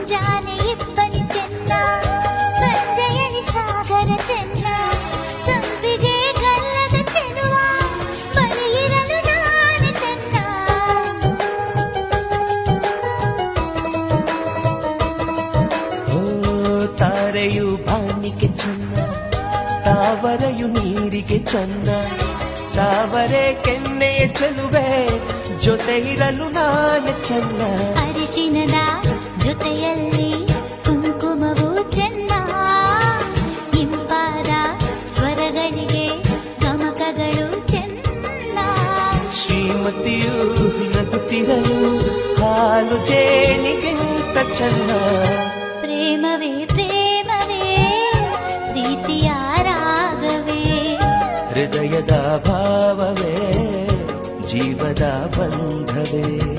ಮುಂಜಾನೆ ಇಬ್ಬನಿ ಚೆನ್ನ ಸಂಜೆಯಲ್ಲಿ ಸಾಗರ ಚೆನ್ನ ಸಂಪಿಗೆ ಗಲ್ಲದ ಚೆನ್ನುವ ಬಳಿಯಿರಲು ನಾನು ಚೆನ್ನ ಓ ತಾರೆಯು ಬಾನಿಗೆ ಚೆನ್ನ ತಾವರೆಯು ನೀರಿಗೆ ಚಂದ ತಾವರೆ ಕೆನ್ನೆಯ ಚೆಲುವೆ ಜೊತೆ ಇರಲು ನಾನು ಚೆನ್ನ ಅರಿಶಿನದ ಜೊತೆಯಲ್ಲಿ ಕುಂಕುಮವು ಚೆನ್ನ ಇಂಪಾದ ಸ್ವರಗಳಿಗೆ ಗಮಕಗಳು ಚೆನ್ನ. ಶ್ರೀಮತಿಯು ನಗುತ್ತಿರಲು ಹಾಲು ಜೇನಿಗಿಂತ ಚೆನ್ನ. ಪ್ರೇಮವೇ ಪ್ರೇಮವೇ ಪ್ರೀತಿಯ ರಾಗವೇ. ಹೃದಯದ ಭಾವವೇ ಜೀವದ ಬಂಧವೇ.